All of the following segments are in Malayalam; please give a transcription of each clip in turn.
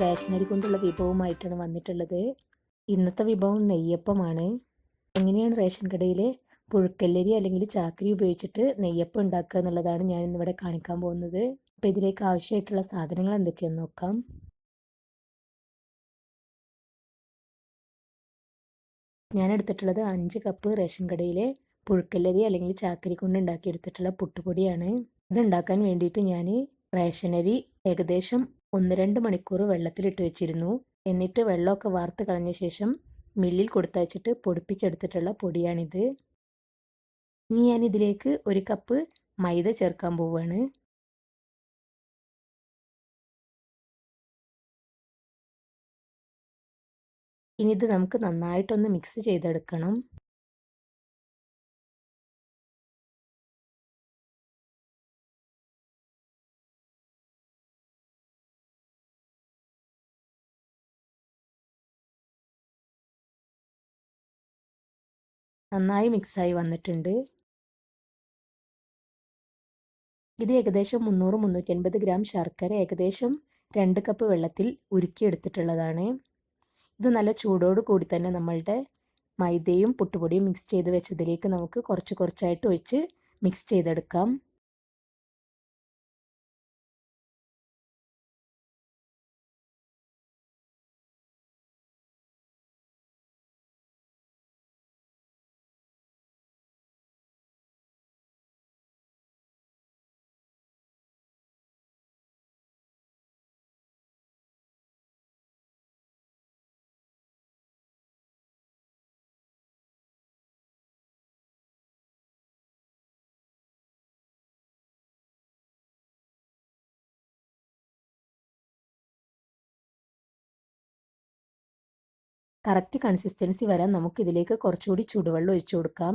റേഷനരി കൊണ്ടുള്ള വിഭവമായിട്ടാണ് വന്നിട്ടുള്ളത്. ഇന്നത്തെ വിഭവം നെയ്യപ്പമാണ്. എങ്ങനെയാണ് റേഷൻ കടയിൽ പുഴുക്കല്ലരി അല്ലെങ്കിൽ ചാക്കരി ഉപയോഗിച്ചിട്ട് നെയ്യപ്പം ഉണ്ടാക്കുക എന്നുള്ളതാണ് ഞാൻ ഇന്നിവിടെ കാണിക്കാൻ പോകുന്നത്. അപ്പോൾ ഇതിലേക്ക് ആവശ്യമായിട്ടുള്ള സാധനങ്ങൾ എന്തൊക്കെയാണെന്ന് നോക്കാം. ഞാൻ എടുത്തിട്ടുള്ളത് അഞ്ച് കപ്പ് റേഷൻ കടയിലെ പുഴുക്കല്ലരി അല്ലെങ്കിൽ ചാക്കരി കൊണ്ട് ഉണ്ടാക്കിയെടുത്തിട്ടുള്ള പുട്ടുപൊടിയാണ്. ഇത് ഉണ്ടാക്കാൻ വേണ്ടിയിട്ട് ഞാൻ റേഷനരി ഏകദേശം ഒന്ന് രണ്ട് മണിക്കൂർ വെള്ളത്തിലിട്ട് വെച്ചിരുന്നു. എന്നിട്ട് വെള്ളമൊക്കെ വാർത്ത് കളഞ്ഞ ശേഷം മില്ലിൽ കൊടുത്തയച്ചിട്ട് പൊടിപ്പിച്ചെടുത്തിട്ടുള്ള പൊടിയാണിത്. ഇനി ഞാൻ ഇതിലേക്ക് ഒരു കപ്പ് മൈദ ചേർക്കാൻ പോവുകയാണ് ഇനി ഇത് നമുക്ക് നന്നായിട്ടൊന്ന് മിക്സ് ചെയ്തെടുക്കണം. നന്നായി മിക്സായി വന്നിട്ടുണ്ട്. ഇത് ഏകദേശം മുന്നൂറ് മുന്നൂറ്റി അൻപത് ഗ്രാം ശർക്കര ഏകദേശം രണ്ട് കപ്പ് വെള്ളത്തിൽ ഉരുക്കിയെടുത്തിട്ടുള്ളതാണ്. ഇത് നല്ല ചൂടോട് കൂടി തന്നെ നമ്മളുടെ മൈദയും പുട്ടുപൊടിയും മിക്സ് ചെയ്ത് വെച്ചതിലേക്ക് നമുക്ക് കുറച്ച് കുറച്ചായിട്ട് ഒഴിച്ച് മിക്സ് ചെയ്തെടുക്കാം. കറക്റ്റ് കൺസിസ്റ്റൻസി വരാൻ നമുക്ക് ഇതിലേക്ക് കുറച്ചുകൂടി ചൂടുവെള്ളം ഒഴിച്ചു കൊടുക്കാം.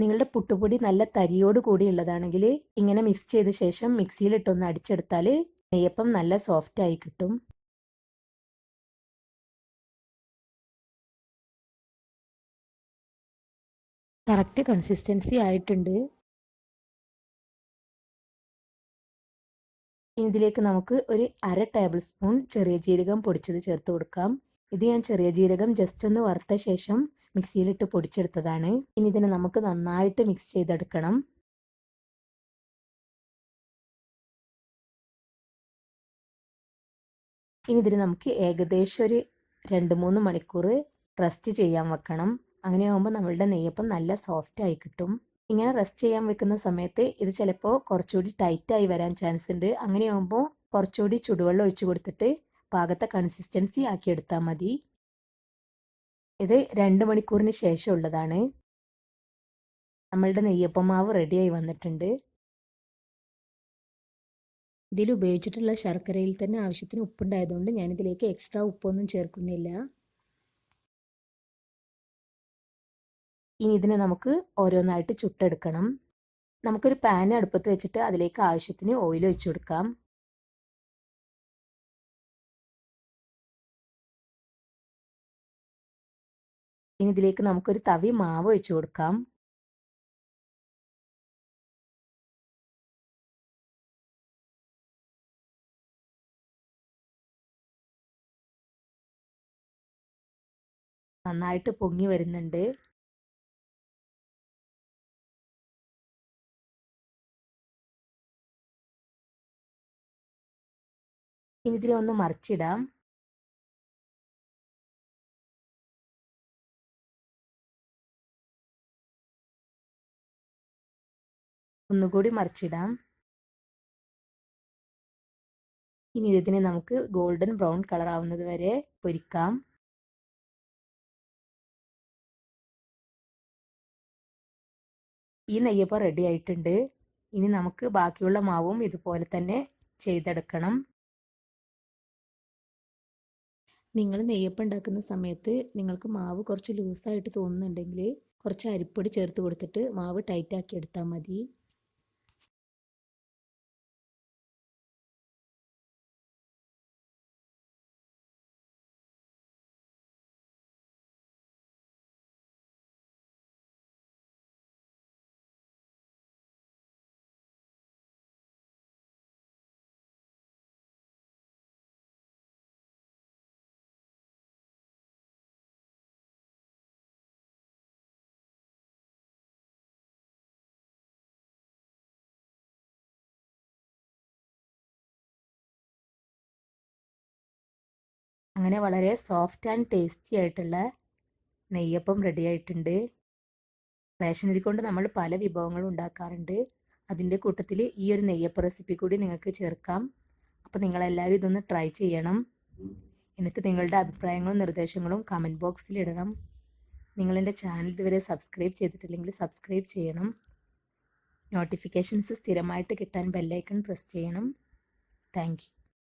നിങ്ങളുടെ പുട്ടുപൊടി നല്ല തരിയോട് കൂടി ഉള്ളതാണെങ്കിൽ ഇങ്ങനെ മിക്സ് ചെയ്ത ശേഷം മിക്സിയിലിട്ടൊന്ന് അടിച്ചെടുത്താൽ നെയ്യപ്പം നല്ല സോഫ്റ്റ് ആയി കിട്ടും. കറക്റ്റ് കൺസിസ്റ്റൻസി ആയിട്ടുണ്ട്. ഇതിലേക്ക് നമുക്ക് ഒരു അര ടേബിൾ സ്പൂൺ ചെറിയ ജീരകം പൊടിച്ചത് ചേർത്ത് കൊടുക്കാം. ഇത് ഞാൻ ചെറിയ ജീരകം ജസ്റ്റ് ഒന്ന് വറുത്ത ശേഷം മിക്സിയിലിട്ട് പൊടിച്ചെടുത്തതാണ്. ഇനി ഇതിനെ നമുക്ക് നന്നായിട്ട് മിക്സ് ചെയ്തെടുക്കണം. ഇനി ഇതിന് നമുക്ക് ഏകദേശം ഒരു രണ്ട് മൂന്ന് മണിക്കൂർ റെസ്റ്റ് ചെയ്യാൻ വെക്കണം. അങ്ങനെയാകുമ്പോൾ നമ്മളുടെ നെയ്യപ്പം നല്ല സോഫ്റ്റ് ആയി കിട്ടും. ഇങ്ങനെ റെസ്റ്റ് ചെയ്യാൻ വെക്കുന്ന സമയത്ത് ഇത് ചിലപ്പോൾ കുറച്ചുകൂടി ടൈറ്റായി വരാൻ ചാൻസ് ഉണ്ട് അങ്ങനെയാകുമ്പോൾ കുറച്ചുകൂടി ചുടുവെള്ളം ഒഴിച്ചു കൊടുത്തിട്ട് പാകത്തെ കൺസിസ്റ്റൻസി ആക്കി എടുത്താൽ മതി. ഇത് രണ്ട് മണിക്കൂറിന് ശേഷം ഉള്ളതാണ്. നമ്മളുടെ നെയ്യപ്പം മാവ് റെഡിയായി വന്നിട്ടുണ്ട്. ഇതിൽ ഉപയോഗിച്ചിട്ടുള്ള ശർക്കരയിൽ തന്നെ ആവശ്യത്തിന് ഉപ്പുണ്ടായതുകൊണ്ട് ഞാനിതിലേക്ക് എക്സ്ട്രാ ഉപ്പൊന്നും ചേർക്കുന്നില്ല. ഇനി ഇതിനെ നമുക്ക് ഓരോന്നായിട്ട് ചുട്ടെടുക്കണം. നമുക്കൊരു പാൻ അടുപ്പത്ത് വെച്ചിട്ട് അതിലേക്ക് ആവശ്യത്തിന് ഓയിൽ ഒഴിച്ചു കൊടുക്കാം. ഇനി ഇതിലേക്ക് നമുക്കൊരു തവി മാവ് ഒഴിച്ചു കൊടുക്കാം. നന്നായിട്ട് പൊങ്ങി വരുന്നുണ്ട്. ഇനി ഇതിനെ ഒന്ന് മറിച്ചിടാം. ഒന്നുകൂടി മറിച്ചിടാം. ഇനി ഇതിനെ നമുക്ക് ഗോൾഡൻ ബ്രൗൺ കളർ ആവുന്നത് വരെ പൊരിക്കാം. ഈ നെയ്യപ്പം റെഡി ആയിട്ടുണ്ട്. ഇനി നമുക്ക് ബാക്കിയുള്ള മാവും ഇതുപോലെ തന്നെ ചെയ്തെടുക്കണം. നിങ്ങൾ നെയ്യപ്പം ഉണ്ടാക്കുന്ന സമയത്ത് നിങ്ങൾക്ക് മാവ് കുറച്ച് ലൂസായിട്ട് തോന്നുന്നുണ്ടെങ്കിൽ കുറച്ച് അരിപ്പൊടി ചേർത്ത് കൊടുത്തിട്ട് മാവ് ടൈറ്റാക്കി എടുത്താൽ മതി. അങ്ങനെ വളരെ സോഫ്റ്റ് ആൻഡ് ടേസ്റ്റി ആയിട്ടുള്ള നെയ്യപ്പം റെഡി ആയിട്ടുണ്ട്. റേഷൻ അരി കൊണ്ട് നമ്മൾ പല വിഭവങ്ങളും ഉണ്ടാക്കാറുണ്ട്. അതിന്റെ കൂട്ടത്തിൽ ഈ ഒരു നെയ്യപ്പ റെസിപ്പി കൂടി നിങ്ങൾക്ക് ചേർക്കാം. അപ്പോൾ നിങ്ങളെല്ലാവരും ഇതൊന്ന് ട്രൈ ചെയ്യണം. എന്നിട്ട് നിങ്ങളുടെ അഭിപ്രായങ്ങളും നിർദ്ദേശങ്ങളും കമന്റ് ബോക്സിൽ ഇടണം. നിങ്ങളെന്റെ ചാനൽ ഇതുവരെ സബ്സ്ക്രൈബ് ചെയ്തിട്ടില്ലെങ്കിൽ സബ്സ്ക്രൈബ് ചെയ്യണം. നോട്ടിഫിക്കേഷൻസ് സ്ഥിരമായിട്ട് കിട്ടാൻ ബെല്ലൈക്കൺ പ്രസ് ചെയ്യണം. താങ്ക്